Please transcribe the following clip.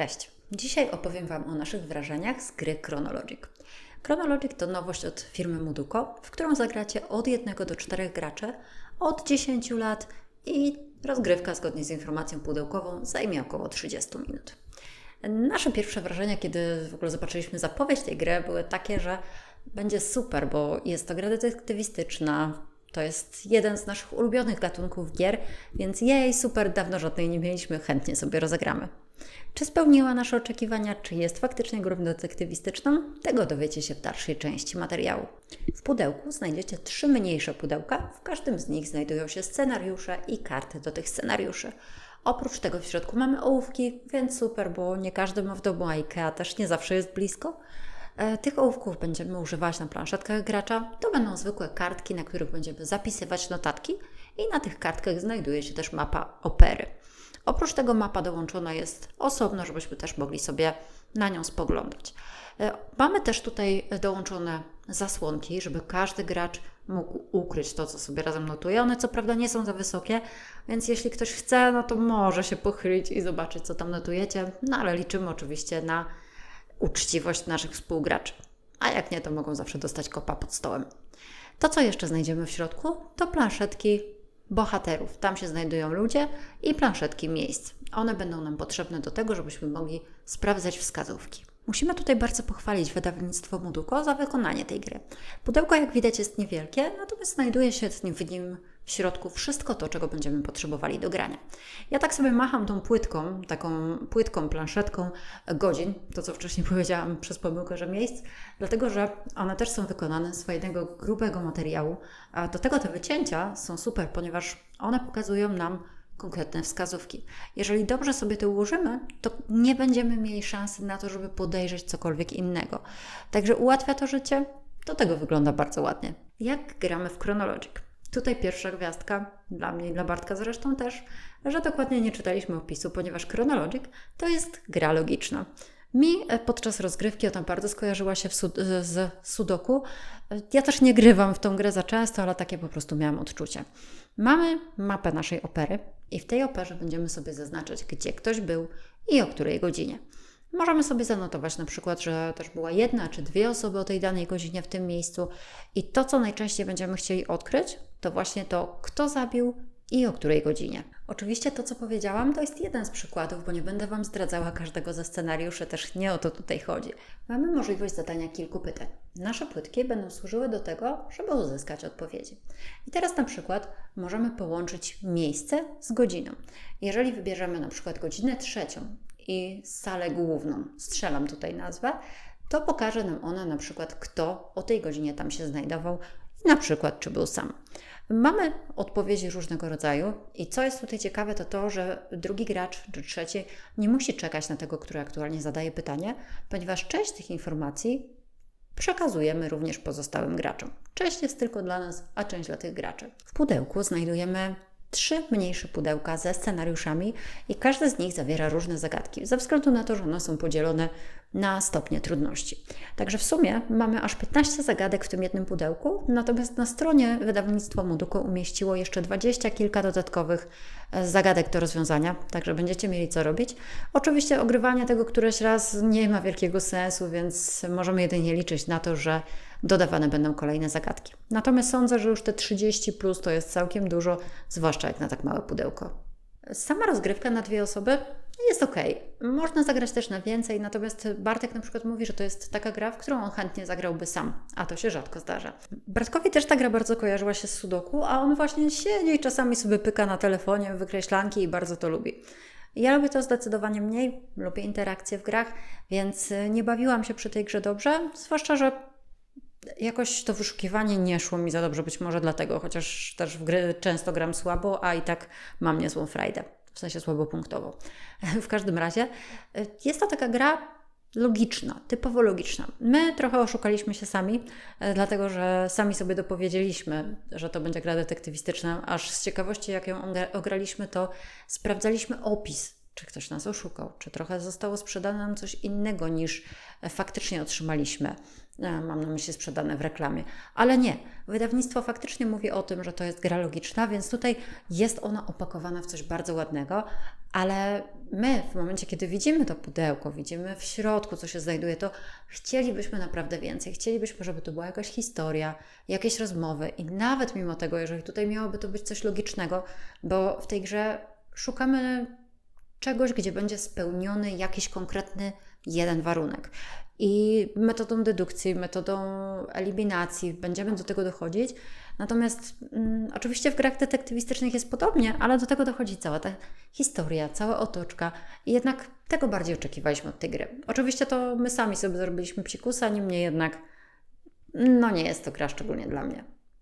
Cześć. Dzisiaj opowiem Wam o naszych wrażeniach z gry Chronologic. Chronologic to nowość od firmy Muduko, w którą zagracie od 1 do 4 graczy od 10 lat i rozgrywka zgodnie z informacją pudełkową zajmie około 30 minut. Nasze pierwsze wrażenia, kiedy w ogóle zobaczyliśmy zapowiedź tej gry, były takie, że będzie super, bo jest to gra detektywistyczna, to jest jeden z naszych ulubionych gatunków gier, więc jej super, dawno żadnej nie mieliśmy, chętnie sobie rozegramy. Czy spełniła nasze oczekiwania, czy jest faktycznie grą detektywistyczną? Tego dowiecie się w dalszej części materiału. W pudełku znajdziecie trzy mniejsze pudełka, w każdym z nich znajdują się scenariusze i karty do tych scenariuszy. Oprócz tego w środku mamy ołówki, więc super, bo nie każdy ma w domu, a IKEA też nie zawsze jest blisko. E, tych ołówków będziemy używać na planszetkach gracza. To będą zwykłe kartki, na których będziemy zapisywać notatki i na tych kartkach znajduje się też mapa opery. Oprócz tego mapa dołączona jest osobno, żebyśmy też mogli sobie na nią spoglądać. E, mamy też tutaj dołączone zasłonki, żeby każdy gracz mógł ukryć to, co sobie razem notuje. One co prawda nie są za wysokie, więc jeśli ktoś chce, no to może się pochylić i zobaczyć, co tam notujecie, no ale liczymy oczywiście na uczciwość naszych współgraczy. A jak nie, to mogą zawsze dostać kopa pod stołem. To, co jeszcze znajdziemy w środku, to planszetki bohaterów. Tam się znajdują ludzie i planszetki miejsc. One będą nam potrzebne do tego, żebyśmy mogli sprawdzać wskazówki. Musimy tutaj bardzo pochwalić wydawnictwo Muduko za wykonanie tej gry. Pudełko, jak widać, jest niewielkie, natomiast znajduje się w nim w środku wszystko to, czego będziemy potrzebowali do grania. Ja tak sobie macham tą płytką, taką płytką, planszetką godzin, to co wcześniej powiedziałam przez pomyłkę, że miejsc, dlatego że one też są wykonane z fajnego, grubego materiału. A do tego te wycięcia są super, ponieważ one pokazują nam konkretne wskazówki. Jeżeli dobrze sobie to ułożymy, to nie będziemy mieli szansy na to, żeby podejrzeć cokolwiek innego. Także ułatwia to życie. Do tego wygląda bardzo ładnie. Jak gramy w Chronologic? Tutaj pierwsza gwiazdka, dla mnie i dla Bartka zresztą też, że dokładnie nie czytaliśmy opisu, ponieważ Chronologic to jest gra logiczna. Mi e, podczas rozgrywki ona bardzo skojarzyła się sud z Sudoku. E, ja też nie grywam w tą grę za często, ale takie po prostu miałam odczucie. Mamy mapę naszej opery i w tej operze będziemy sobie zaznaczać, gdzie ktoś był i o której godzinie. Możemy sobie zanotować na przykład, że też była jedna czy dwie osoby o tej danej godzinie w tym miejscu i to, co najczęściej będziemy chcieli odkryć, to właśnie to, kto zabił i o której godzinie. Oczywiście to, co powiedziałam, to jest jeden z przykładów, bo nie będę Wam zdradzała każdego ze scenariuszy, też nie o to tutaj chodzi. Mamy możliwość zadania kilku pytań. Nasze płytki będą służyły do tego, żeby uzyskać odpowiedzi. I teraz na przykład możemy połączyć miejsce z godziną. Jeżeli wybierzemy na przykład godzinę trzecią i salę główną, strzelam tutaj nazwę, to pokaże nam ona na przykład, kto o tej godzinie tam się znajdował na przykład, czy był sam. Mamy odpowiedzi różnego rodzaju i co jest tutaj ciekawe, to to, że drugi gracz czy trzeci nie musi czekać na tego, który aktualnie zadaje pytanie, ponieważ część tych informacji przekazujemy również pozostałym graczom. Część jest tylko dla nas, a część dla tych graczy. W pudełku znajdujemy trzy mniejsze pudełka ze scenariuszami i każde z nich zawiera różne zagadki, ze względu na to, że one są podzielone na stopnie trudności. Także w sumie mamy aż 15 zagadek w tym jednym pudełku, natomiast na stronie wydawnictwo Muduko umieściło jeszcze 20 kilka dodatkowych e, zagadek do rozwiązania, także będziecie mieli co robić. Oczywiście ogrywanie tego któreś raz nie ma wielkiego sensu, więc możemy jedynie liczyć na to, że dodawane będą kolejne zagadki. Natomiast sądzę, że już te 30 plus to jest całkiem dużo, zwłaszcza jak na tak małe pudełko. Sama rozgrywka na dwie osoby jest ok. Można zagrać też na więcej, natomiast Bartek na przykład mówi, że to jest taka gra, w którą on chętnie zagrałby sam, a to się rzadko zdarza. Bartkowi też ta gra bardzo kojarzyła się z Sudoku, a on właśnie siedzi i czasami sobie pyka na telefonie wykreślanki i bardzo to lubi. Ja lubię to zdecydowanie mniej, lubię interakcje w grach, więc nie bawiłam się przy tej grze dobrze, zwłaszcza, że jakoś to wyszukiwanie nie szło mi za dobrze, być może dlatego, chociaż też w gry często gram słabo, a i tak mam niezłą frajdę, w sensie słabo punktowo. W każdym razie y, jest to taka gra logiczna, typowo logiczna. My trochę oszukaliśmy się sami, y, dlatego że sami sobie dopowiedzieliśmy, że to będzie gra detektywistyczna, aż z ciekawości, jak ją ograliśmy, to sprawdzaliśmy opis czy ktoś nas oszukał, czy trochę zostało sprzedane nam coś innego niż e, faktycznie otrzymaliśmy. E, Mam na myśli sprzedane w reklamie. Ale nie, wydawnictwo faktycznie mówi o tym, że to jest gra logiczna, więc tutaj jest ona opakowana w coś bardzo ładnego, ale my w momencie, kiedy widzimy to pudełko, widzimy w środku, co się znajduje, to chcielibyśmy naprawdę więcej. Chcielibyśmy, żeby to była jakaś historia, jakieś rozmowy i nawet mimo tego, jeżeli tutaj miałoby to być coś logicznego, bo w tej grze szukamy czegoś, gdzie będzie spełniony jakiś konkretny jeden warunek. I metodą dedukcji, metodą eliminacji będziemy do tego dochodzić. Natomiast mm, oczywiście w grach detektywistycznych jest podobnie, ale do tego dochodzi cała ta historia, cała otoczka. I jednak tego bardziej oczekiwaliśmy od tej gry. Oczywiście to my sami sobie zrobiliśmy psikusa, niemniej jednak no nie jest to gra szczególnie dla mnie.